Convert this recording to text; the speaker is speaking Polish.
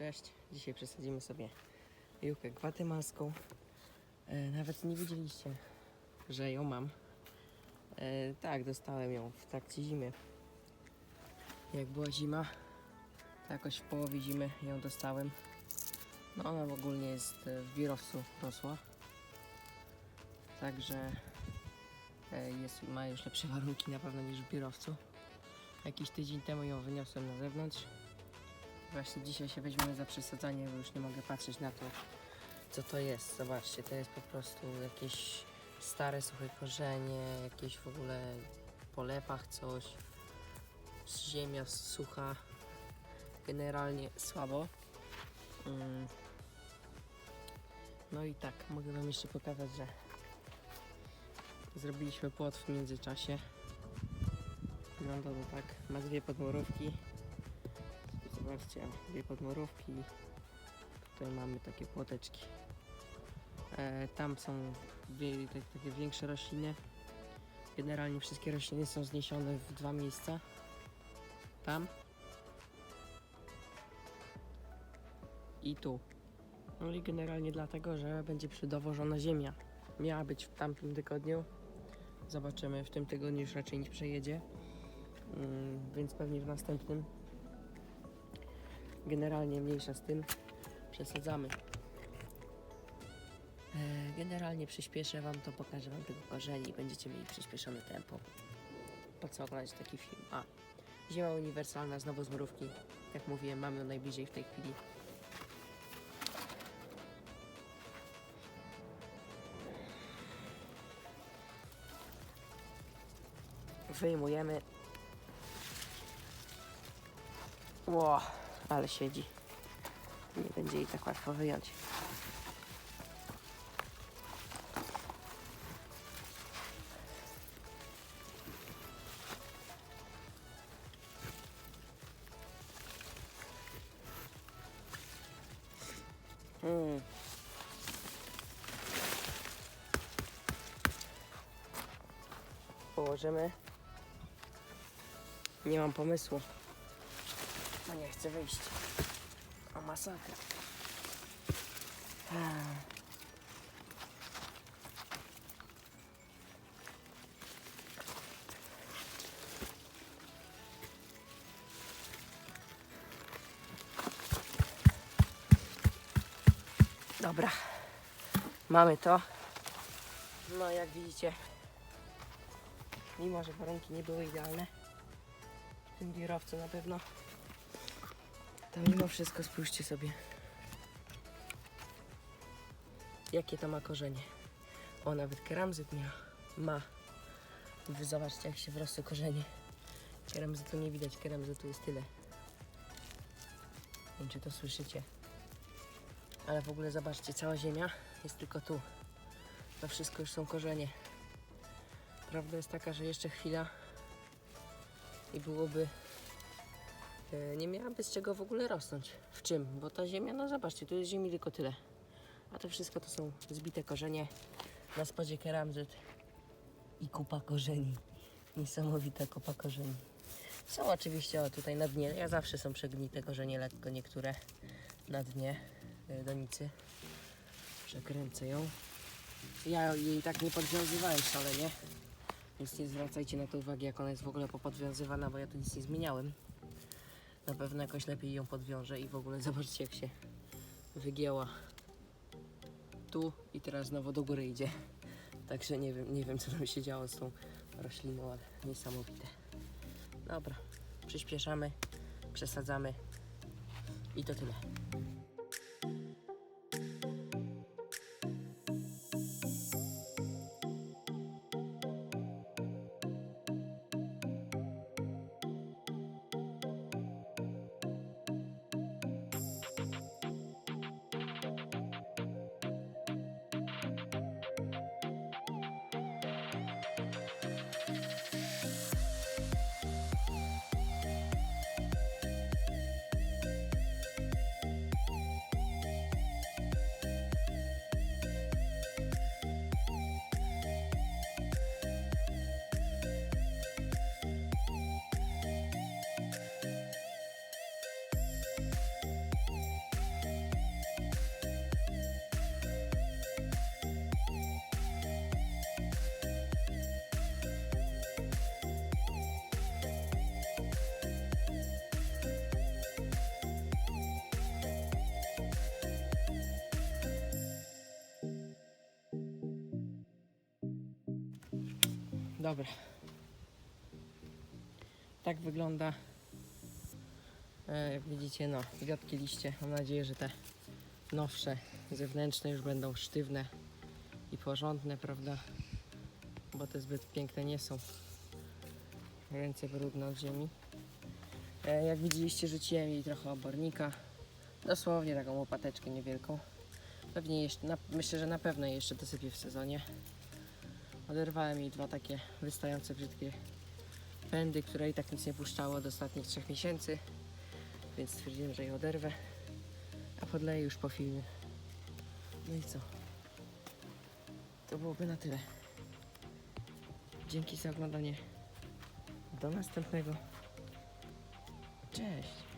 Cześć, dzisiaj przesadzimy sobie jukę gwatemalską. E, nawet nie wiedzieliście, że ją mam. E, tak, dostałem ją w trakcie zimy. Jak była zima, to jakoś w połowie zimy ją dostałem. No ona ogólnie jest e, w wirowcu rosła. Także e, jest, ma już lepsze warunki na pewno niż w wirowcu. Jakiś tydzień temu ją wyniosłem na zewnątrz. Właśnie dzisiaj się weźmiemy za przesadzanie, bo już nie mogę patrzeć na to, co to jest. Zobaczcie, to jest po prostu jakieś stare, suche korzenie, jakieś w ogóle po lepach coś. Ziemia sucha. Generalnie słabo. Mm. No i tak, mogę Wam jeszcze pokazać, że zrobiliśmy płot w międzyczasie. Wygląda to tak. Ma dwie podmurówki. Zobaczcie, dwie podmurówki. Tutaj mamy takie płoteczki. E, tam są tak, takie większe rośliny. Generalnie wszystkie rośliny są zniesione w dwa miejsca. Tam. I tu. No i generalnie dlatego, że będzie przydowożona ziemia. Miała być w tamtym tygodniu. Zobaczymy, w tym tygodniu już raczej nie przejedzie. Mm, więc pewnie w następnym generalnie mniejsza z tym przesadzamy. E, Generalnie przyspieszę Wam to, pokażę Wam tego korzeni i będziecie mieli przyspieszone tempo. Po co oglądać taki film? A, zima uniwersalna, znowu z mrówki. Jak mówiłem, mamy ją najbliżej w tej chwili. Wyjmujemy. Ło, ale siedzi. Nie będzie jej tak łatwo wyjąć. Mm. Położymy. Nie mam pomysłu. No nie chcę wyjść. O masakra. Dobra. Mamy to. No jak widzicie, mimo że warunki nie były idealne, w tym wirowcu na pewno, to mimo wszystko spójrzcie sobie, jakie to ma korzenie. O, nawet keramzyt ma. Zobaczcie, jak się wrosły korzenie. Keramzytu nie widać, keramzytu jest tyle. Nie wiem, czy to słyszycie. Ale w ogóle zobaczcie, cała ziemia jest tylko tu. To wszystko już są korzenie. Prawda jest taka, że jeszcze chwila i byłoby. E, Nie miałaby z czego w ogóle rosnąć. W czym? Bo ta ziemia, no zobaczcie, tu jest ziemi tylko tyle. A to wszystko to są zbite korzenie. Na spodzie keramzyt i kupa korzeni. Niesamowita kupa korzeni. Są oczywiście o, tutaj na dnie. Ja zawsze są przegnite korzenie, lekko niektóre na dnie e, donicy. Przekręcę ją. Ja jej tak nie podwiązywałem szalenie. Więc nie zwracajcie na to uwagi, jak ona jest w ogóle popodwiązywana, bo ja tu nic nie zmieniałem. Na pewno jakoś lepiej ją podwiążę i w ogóle zobaczcie, jak się wygięła. Tu i teraz znowu do góry idzie. Także nie wiem, nie wiem co tam się działo z tą rośliną, ale niesamowite. Dobra, przyspieszamy, przesadzamy i to tyle. Dobra. Tak wygląda. E, jak widzicie, no, wiotkie liście. Mam nadzieję, że te nowsze, zewnętrzne już będą sztywne i porządne, prawda? Bo te zbyt piękne nie są. Ręce brudne od ziemi. E, jak widzieliście, rzuciłem jej trochę obornika. Dosłownie taką łopateczkę niewielką. Pewnie jeszcze, na, myślę, że na pewno jeszcze dosypię w sezonie. Oderwałem jej dwa takie wystające brzydkie pędy, które i tak nic nie puszczało od ostatnich trzech miesięcy. Więc stwierdziłem, że je oderwę. A podleję już po filmie. No i co? To byłoby na tyle. Dzięki za oglądanie. Do następnego. Cześć.